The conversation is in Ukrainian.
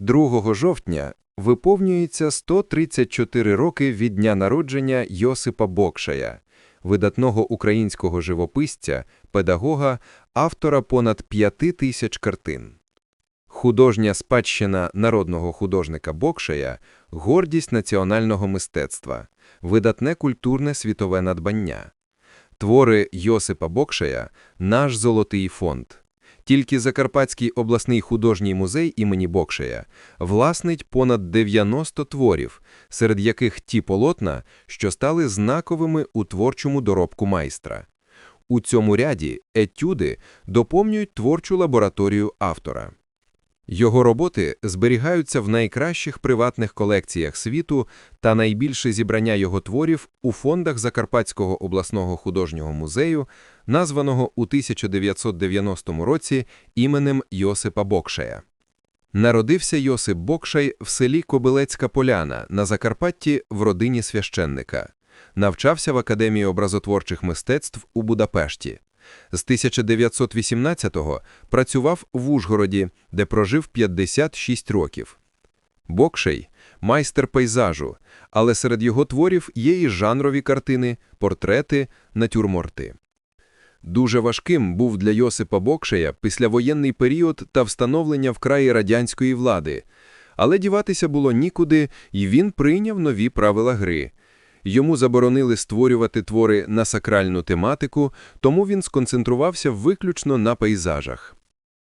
2 жовтня виповнюється 134 роки від дня народження Йосипа Бокшая, видатного українського живописця, педагога, автора понад п'яти тисяч картин. Художня спадщина народного художника Бокшая – гордість національного мистецтва, видатне культурне світове надбання. Твори Йосипа Бокшая – наш золотий фонд. Тільки Закарпатський обласний художній музей імені Бокшея власнить понад 90 творів, серед яких ті полотна, що стали знаковими у творчому доробку майстра. У цьому ряді етюди доповнюють творчу лабораторію автора. Його роботи зберігаються в найкращих приватних колекціях світу та найбільше зібрання його творів у фондах Закарпатського обласного художнього музею, названого у 1990 році іменем Йосипа Бокшая. Народився Йосип Бокшай в селі Кобилецька Поляна на Закарпатті в родині священника. Навчався в Академії образотворчих мистецтв у Будапешті. З 1918-го працював в Ужгороді, де прожив 56 років. Бокшей – майстер пейзажу, але серед його творів є і жанрові картини, портрети, натюрморти. Дуже важким був для Йосипа Бокшея післявоєнний період та встановлення в краї радянської влади. Але діватися було нікуди, і він прийняв нові правила гри. Йому заборонили створювати твори на сакральну тематику, тому він сконцентрувався виключно на пейзажах.